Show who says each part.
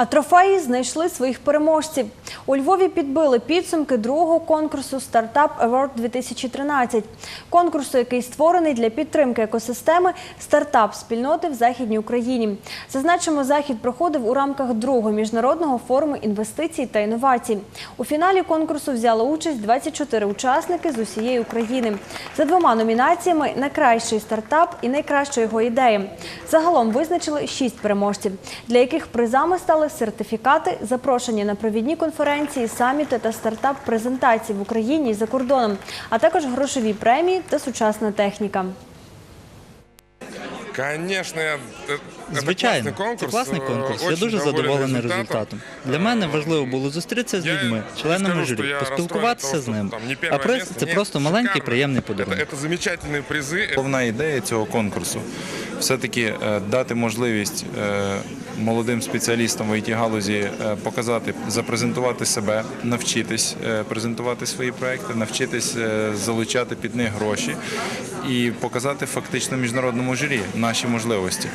Speaker 1: А трофеї знайшли своїх переможців. У Львові підбили підсумки другого конкурсу Стартап Award 2013. Конкурсу, який створений для підтримки екосистеми стартап спільноти в Західній Україні. Зазначимо, захід проходив у рамках другого міжнародного форуму інвестицій та інновацій. У фіналі конкурсу взяли участь 24 учасники з усієї України. За двома номінаціями найкращий стартап і найкраща його ідея. Загалом визначили шість переможців, для яких призами стали сертифікати, запрошення на провідні конференції, саміти та стартап-презентації в Україні і за кордоном, а також грошові премії та сучасна техніка.
Speaker 2: Конечно, я- э, это
Speaker 3: Звичайно,
Speaker 2: классный конкурс.
Speaker 3: це класний
Speaker 2: э,
Speaker 3: конкурс. Я
Speaker 2: очень
Speaker 3: дуже
Speaker 2: доволен
Speaker 3: задоволений результатом. Для мене важливо було зустрітися з
Speaker 2: Я
Speaker 3: людьми,
Speaker 2: не
Speaker 3: членами
Speaker 2: скажу, що
Speaker 3: журі,
Speaker 2: я
Speaker 3: поспілкуватися
Speaker 2: розстроєн,
Speaker 3: з
Speaker 2: тому
Speaker 3: ним.
Speaker 2: що там не
Speaker 3: А
Speaker 2: перше
Speaker 3: приз
Speaker 2: місце,
Speaker 3: це
Speaker 2: ні,
Speaker 3: просто маленький
Speaker 2: шикарно.
Speaker 3: приємний
Speaker 2: Это,
Speaker 3: подарунок.
Speaker 2: это замечательные призы.
Speaker 4: Головна ідея цього конкурсу все-таки е, дати можливість е, молодим спеціалістам в it галузі е, показати, запрезентувати себе, навчитись е, презентувати свої проекти, навчитись е, залучати під них гроші і показати фактично міжнародному журі наші можливості.